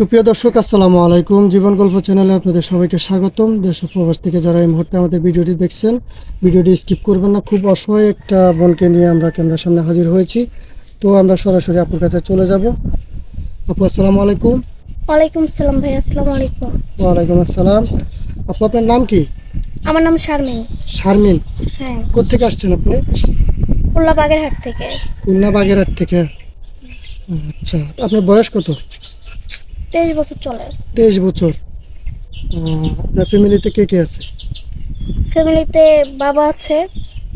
সুপ্রিয় দর্শক আসসালামু আলাইকুম। জীবন গল্প চ্যানেলে আপনাদের সবাইকে স্বাগতম। দেশ প্রবাস থেকে যারা এই মুহূর্তে আমাদের ভিডিওটি দেখছেন ভিডিওটি স্কিপ করবেন না। খুব অসহায় একটা বোনকে নিয়ে আমরা ক্যামেরার সামনে হাজির হয়েছি। তো আমরা সরাসরি আপুর কাছে চলে যাব। আপু আসসালামু আলাইকুম। ওয়ালাইকুম আসসালাম ভাই আসসালামু আলাইকুম। ওয়ালাইকুম আসসালাম। আপু আপনার নাম কি? আমার নাম শারমিন। শারমিন। হ্যাঁ। কোথেকে আসছেন আপনি? উল্লা বাগেরহাট থেকে। খুলনা বাগেরহাট থেকে। আচ্ছা আপনার বয়স কত? তেইশ বছর চলে। তেইশ বছর। আপনার ফ্যামিলিতে কে কে আছে? ফ্যামিলিতে বাবা আছে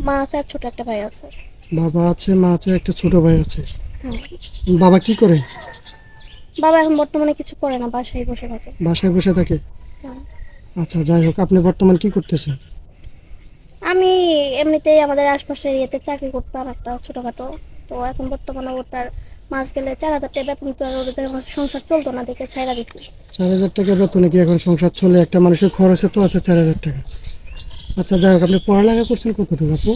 মা আছে আর ছোট একটা ভাই আছে। বাবা আছে মা আছে একটা ছোট ভাই আছে। হ্যাঁ। বাবা কি করে? বাবা এখন বর্তমানে কিছু করে না বাসায় বসে থাকে। বাসায় বসে থাকে? হ্যাঁ। আচ্ছা যাই হোক আপনি বর্তমান কি করতেছেন? আমি এমনিতেই আমাদের আশপাশের ইয়েতে চাকরি করতাম একটা ছোটখাটো। তো এখন বর্তমানে ওটার মাস গেলে চার হাজার টাকা বেতন তো আর ওদের আমার সংসার চলতো না দেখে ছাইরা দিচ্ছি চার হাজার টাকা বেতনে কি এখন সংসার চলে? একটা মানুষের খরচে তো আছে চার হাজার টাকা। আচ্ছা যাই হোক আপনি পড়ালেখা করছেন কতটুকু আপু?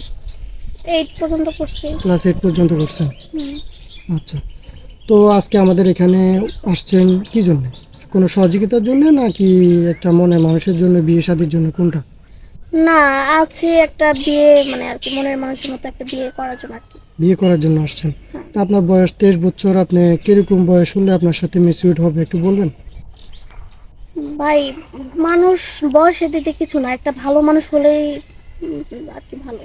এইট পর্যন্ত করছি ক্লাস এইট পর্যন্ত করছেন আচ্ছা। তো আজকে আমাদের এখানে আসছেন কি জন্য? কোনো সহযোগিতার জন্য নাকি একটা মনে মানুষের জন্য বিয়ে শাদির জন্য? কোনটা? না আছে একটা বিয়ে মানে আর কি মনের মানুষের মতো একটা বিয়ে করার জন্য আর কি। বিয়ে করার জন্য আসছেন। তা আপনার বয়স তেইশ বছর আপনি কীরকম বয়স হলে আপনার সাথে মিসিউড হবে একটু বলবেন? ভাই মানুষ বয়সের দিতে কিছু না একটা ভালো মানুষ হলেই আর কি ভালো।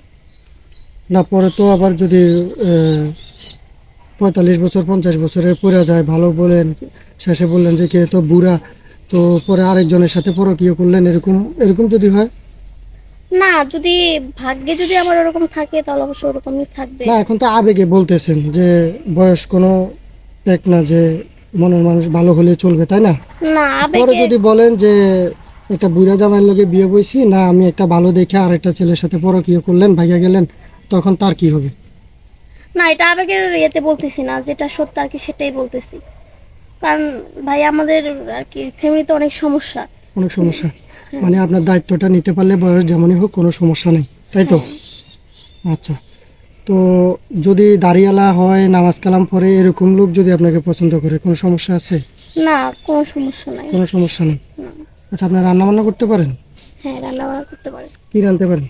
না পরে তো আবার যদি পঁয়তাল্লিশ বছর পঞ্চাশ বছরের পড়ে যায় ভালো বলেন শেষে বললেন যে কে তো বুড়া তো পরে আরেকজনের সাথে পরকীয় করলেন এরকম এরকম যদি হয়? না যদি ভাগ্যে যদি আমার ওরকম থাকে তাহলে অবশ্যই ওরকমই থাকবে। না এখন তো আবেগে বলতেছেন যে বয়স কোনো এক না যে মনের মানুষ ভালো হলে চলবে তাই না? না পরে আবেগে যদি বলেন যে একটা বুড়া জামাইয়ের লগে বিয়ে বইছি না আমি একটা ভালো দেখে আর একটা ছেলের সাথে পরকীয় করলেন ভাইয়া গেলেন তখন তার কি হবে? না এটা আবেগের ইয়েতে বলতেছি না যেটা সত্য আর কি সেটাই বলতেছি। কারণ ভাই আমাদের আর কি ফ্যামিলিতে অনেক সমস্যা। অনেক সমস্যা। মানে আপনার দায়িত্বটা নিতে পারলে বয়স যেমনই হোক কোনো সমস্যা নেই। তাই তো? আচ্ছা। তো যদি দাঁড়িয়ালা হয় নামাজ কালাম পরে এরকম লোক যদি আপনাকে পছন্দ করে কোনো সমস্যা আছে? না কোনো সমস্যা নাই। কোনো সমস্যা নেই? আচ্ছা আপনার রান্না বান্না করতে পারেন? হ্যাঁ রান্না বান্না করতে পারে কি রাঁধতে পারেন?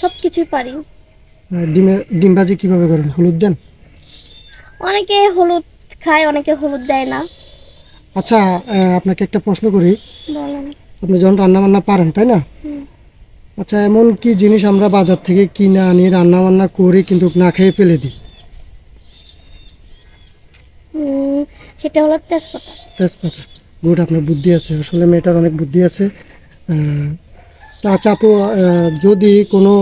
সব কিছুই পারি। ডিমের ডিম ভাজি কীভাবে করেন? হলুদ দেন? অনেকে হলুদ খায় অনেকে হলুদ দেয় না। আচ্ছা আপনাকে একটা প্রশ্ন করি। আপনি যখন রান্না বান্না পারেন তাই না? আচ্ছা এমন কি জিনিস আমরা বাজার থেকে কিনে আনি রান্না বান্না করি কিন্তু না খেয়ে ফেলে দিই? সেটা হলো তেজপাতা। তেজপাতা। গুড আপনার বুদ্ধি আছে। আসলে মেয়েটার অনেক বুদ্ধি আছে। আচ্ছা আপু যদি কোনো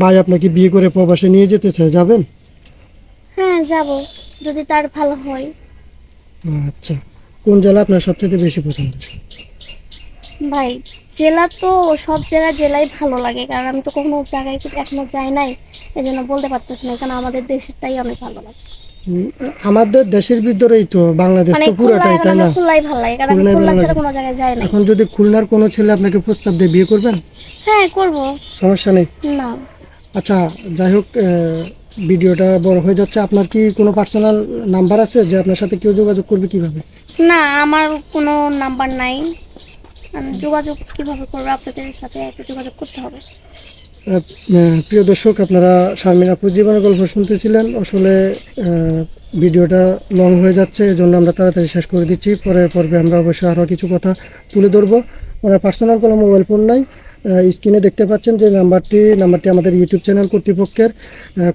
ভাই আপনাকে বিয়ে করে প্রবাসে নিয়ে যেতে চায় যাবেন? হ্যাঁ যাব যদি তার ভালো হয়। আচ্ছা কোন জেলা আপনার সবচেয়ে বেশি পছন্দ? ভাই জেলা তো সব জায়গায় জেলাই ভালো লাগে কারণ আমি তো কোনো জায়গায় এখনও যাই নাই এই জন্য বলতে পারতেছি না কারণ আমাদের দেশটাই অনেক ভালো লাগে। আমাদের দেশের ভিতরেই তো বাংলাদেশ মানে তো খুলনা পুরোটাই তাই না? খুলনাই ভালো লাগে কারণ খুলনা ছাড়া কোনো জায়গায় যাই নাই। এখন যদি খুলনার কোনো ছেলে আপনাকে প্রস্তাব দিয়ে বিয়ে করবেন? হ্যাঁ করব। সমস্যা নেই। না। আচ্ছা যাই হোক ভিডিওটা বড় হয়ে যাচ্ছে। আপনার কি কোনো পার্সোনাল নাম্বার আছে যে আপনার সাথে কেউ যোগাযোগ করবে কীভাবে? না আমার কোনো নাম্বার নাই। যোগাযোগ কীভাবে করব? আপনাদের সাথে যোগাযোগ করতে হবে। প্রিয় দর্শক, আপনারা শারমিন আপুর জীবনের গল্প শুনতেছিলেন। আসলে ভিডিওটা লং হয়ে যাচ্ছে, এজন্য আমরা তাড়াতাড়ি শেষ করে দিচ্ছি। পরের পর্বে আমরা অবশ্যই আরও কিছু কথা তুলে ধরবো। ওনার পার্সোনাল কোনো মোবাইল ফোন নাই। স্ক্রিনে দেখতে পাচ্ছেন যে নাম্বারটি নাম্বারটি আমাদের ইউটিউব চ্যানেল কর্তৃপক্ষের।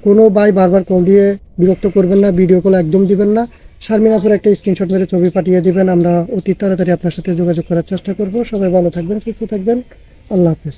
কোনো ভাই বারবার কল দিয়ে বিরক্ত করবেন না ভিডিও কল একদম দিবেন না। শারমিন আপুর একটা স্ক্রিনশট মেরে ছবি পাঠিয়ে দিবেন। আমরা অতি তাড়াতাড়ি আপনার সাথে যোগাযোগ করার চেষ্টা করব। সবাই ভালো থাকবেন, সুস্থ থাকবেন। আল্লাহ হাফেজ।